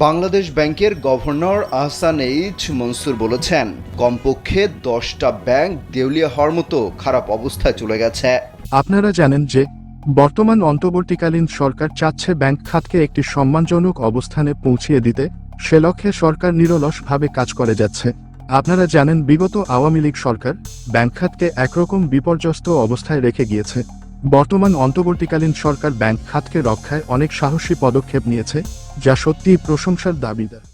বাংলাদেশ ব্যাংকের governor Ahsan H Mansur বলেছেন, কমপক্ষে দশটা ব্যাংক দেউলিয়া হওয়ার মতো খারাপ অবস্থায় চলে গেছে। আপনারা জানেন যে, বর্তমান অন্তর্বর্তীকালীন সরকার চাচ্ছে ব্যাংক খাতকে একটি সম্মানজনক অবস্থানে পৌঁছিয়ে দিতে, সে লক্ষ্যে সরকার নিরলসভাবে কাজ করে যাচ্ছে। আপনারা জানেন বিগত আওয়ামী লীগ সরকার ব্যাংক খাতকে একরকম বিপর্যস্ত অবস্থায় রেখে গিয়েছে। বর্তমান অন্তর্বর্তীকালীন সরকার ব্যাংক খাতকে রক্ষায় অনেক সাহসী পদক্ষেপ নিয়েছে, যা সত্যিই প্রশংসার দাবিদার।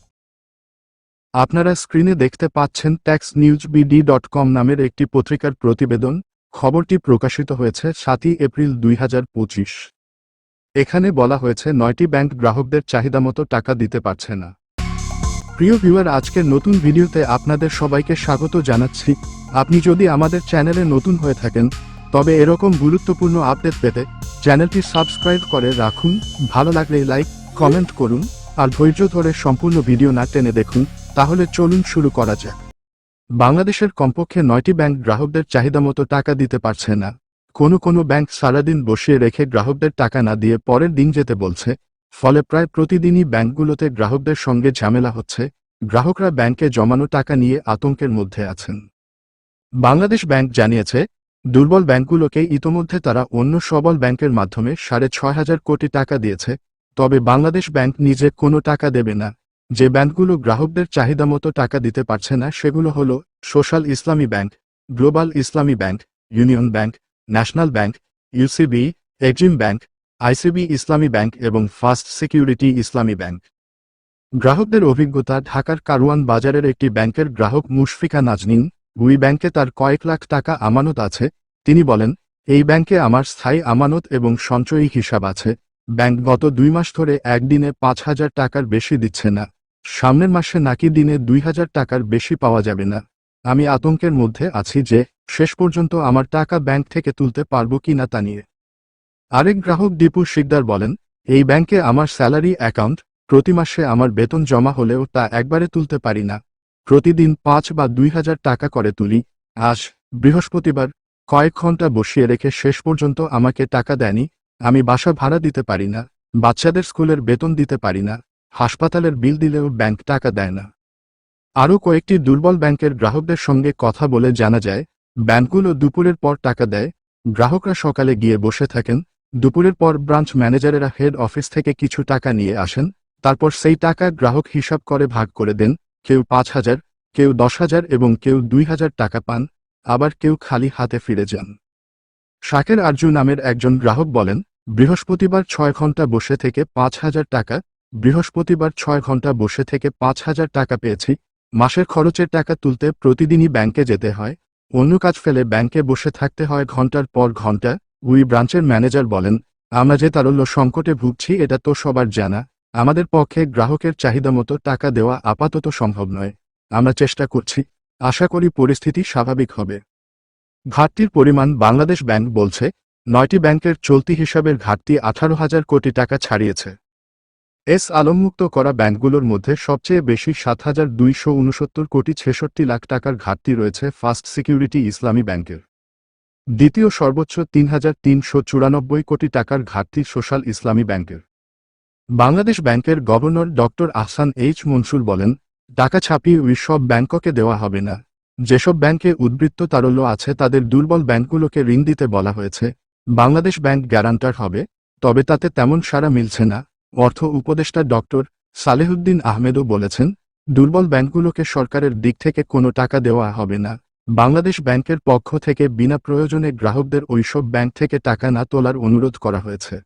আপনারা স্ক্রিনে দেখতে পাচ্ছেন tax news BD dot com নামের একটি পত্রিকার প্রতিবেদন, খবরটি প্রকাশিত হয়েছে সাতই এপ্রিল দুই হাজার পঁচিশ। এখানে বলা হয়েছে নয়টি ব্যাংক গ্রাহকদের চাহিদামতো টাকা দিতে পারছে না। প্রিয় ভিউয়ার, আজকের নতুন ভিডিওতে আপনাদের সবাইকে স্বাগত জানাচ্ছি। আপনি যদি আমাদের চ্যানেলে নতুন হয়ে থাকেন তবে এরকম গুরুত্বপূর্ণ আপডেট পেতে চ্যানেলটি সাবস্ক্রাইব করে রাখুন, ভালো লাগলে লাইক, কমেন্ট করুন, আর ধৈর্য ধরে সম্পূর্ণ ভিডিও না টেনে দেখুন, তাহলে চলুন শুরু করা যাক। বাংলাদেশের কমপক্ষে নয়টি ব্যাংক গ্রাহকদের চাহিদামতো টাকা দিতে পারছে না। কোনো কোনো ব্যাংক সারাদিন বসিয়ে রেখে গ্রাহকদের টাকা না দিয়ে পরের দিন যেতে বলছে, ফলে প্রায় প্রতিদিনই ব্যাংকগুলোতে গ্রাহকদের সঙ্গে ঝামেলা হচ্ছে, গ্রাহকরা ব্যাংকে জমানো টাকা নিয়ে আতঙ্কের মধ্যে আছেন। বাংলাদেশ ব্যাংক জানিয়েছে দুর্বল ব্যাংকগুলোকে ইতোমধ্যে তারা অন্য সবল ব্যাংকের মাধ্যমে সাড়ে ছয় হাজার কোটি টাকা দিয়েছে, তবে বাংলাদেশ ব্যাংক নিজে কোনো টাকা দেবে না। যে ব্যাংকগুলো গ্রাহকদের চাহিদা মতো টাকা দিতে পারছে না সেগুলো হল social Islami bank, global Islami bank, union bank, national bank UCB Exim bank ICB Islami bank এবং ফার্স্ট সিকিউরিটি ইসলামী ব্যাংক। গ্রাহকদের অভিজ্ঞতা ঢাকার কারওয়ান বাজারের একটি ব্যাংকের গ্রাহক মুশফিকা নাজনীন উই ব্যাংকে তার কয়েক লাখ টাকা আমানত আছে, তিনি বলেন, এই ব্যাংকে আমার স্থায়ী আমানত এবং সঞ্চয়ী হিসাব আছে। ব্যাংক গত দুই মাস ধরে একদিনে পাঁচ হাজার টাকার বেশি দিচ্ছে না। সামনের মাসে নাকি দিনে দুই হাজার টাকার বেশি পাওয়া যাবে না। আমি আতঙ্কের মধ্যে আছি যে, শেষ পর্যন্ত আমার টাকা ব্যাংক থেকে তুলতে পারব কি না তা নিয়ে। আরেক গ্রাহক দীপু শিকদার বলেন, এই ব্যাংকে আমার স্যালারি অ্যাকাউন্ট প্রতি মাসে আমার বেতন জমা হলেও তা একবারে তুলতে পারি না। প্রতিদিন পাঁচ বা দুই হাজার টাকা করে তুলি। আজ, বৃহস্পতিবার, কয়েক ঘণ্টা বসিয়ে রেখে শেষ পর্যন্ত আমাকে টাকা দেয়নি। আমি বাসা ভাড়া দিতে পারি না, বাচ্চাদের স্কুলের বেতন দিতে পারি না, হাসপাতালের বিল দিলেও ব্যাংক টাকা দেয় না। আরও কয়েকটি দুর্বল ব্যাংকের গ্রাহকদের সঙ্গে কথা বলে জানা যায়, ব্যাংকগুলো দুপুরের পর টাকা দেয়। গ্রাহকরা সকালে গিয়ে বসে থাকেন। দুপুরের পর ব্রাঞ্চ ম্যানেজারেরা হেড অফিস থেকে কিছু টাকা নিয়ে আসেন। তারপর সেই টাকা গ্রাহক হিসাব করে ভাগ করে দেন। কেউ পাঁচ হাজার, কেউ দশ হাজার এবং কেউ দুই হাজার টাকা পান, আবার কেউ খালি হাতে ফিরে যান। শাকের আরজু নামের একজন গ্রাহক বলেন, বৃহস্পতিবার ছয় ঘণ্টা বসে থেকে পাঁচ হাজার টাকা, বৃহস্পতিবার ছয় ঘণ্টা বসে থেকে পাঁচ হাজার টাকা পেয়েছি, মাসের খরচের টাকা তুলতে প্রতিদিনই ব্যাংকে যেতে হয়, অন্য কাজ ফেলে ব্যাংকে বসে থাকতে হয় ঘণ্টার পর ঘণ্টা, উই ব্রাঞ্চের ম্যানেজার বলেন, আমরা যে তারল্য সংকটে ভুগছি এটা তো সবার জানা আমাদের পক্ষে গ্রাহকের চাহিদামতো টাকা দেওয়া আপাতত সম্ভব নয়। আমরা চেষ্টা করছি। আশা করি পরিস্থিতি স্বাভাবিক হবে। ঘাটতির পরিমাণ বাংলাদেশ ব্যাংক বলছে, নয়টি ব্যাংকের চলতি হিসাবের ঘাটতি আঠারো হাজার কোটি টাকা ছাড়িয়েছে। এস আলমমুক্ত করা ব্যাংকগুলোর মধ্যে সবচেয়ে বেশি সাত হাজার দুইশো উনসত্তর কোটি ছেষট্টি লাখ টাকার ঘাটতি রয়েছে ফার্স্ট সিকিউরিটি ইসলামী ব্যাংকের। দ্বিতীয় সর্বোচ্চ তিন হাজার তিনশো চুরানব্বই কোটি টাকার ঘাটতি সোশ্যাল ইসলামী ব্যাংকের। বাংলাদেশ ব্যাংকের governor doctor Ahsan H Mansur বলেন, টাকা ছাপিয়ে ওই সব ব্যাংককে দেওয়া হবে না। যেসব ব্যাংকে উদ্বৃত্ত তারল্য আছে তাদের দুর্বল ব্যাংকগুলোকে ঋণ দিতে বলা হয়েছে। বাংলাদেশ ব্যাংক গ্যারান্টার হবে, তবে তাতে তেমন সারা মিলছে না। অর্থ উপদেষ্টা ডক্টর সালেহুদ্দিন আহমেদও বলেছেন, দুর্বল ব্যাংকগুলোকে সরকারের দিক থেকে কোনো টাকা দেওয়া হবে না। বাংলাদেশ ব্যাংকের পক্ষ থেকে বিনা প্রয়োজনে গ্রাহকদের ওইসব ব্যাংক থেকে টাকা না তোলার অনুরোধ করা হয়েছে।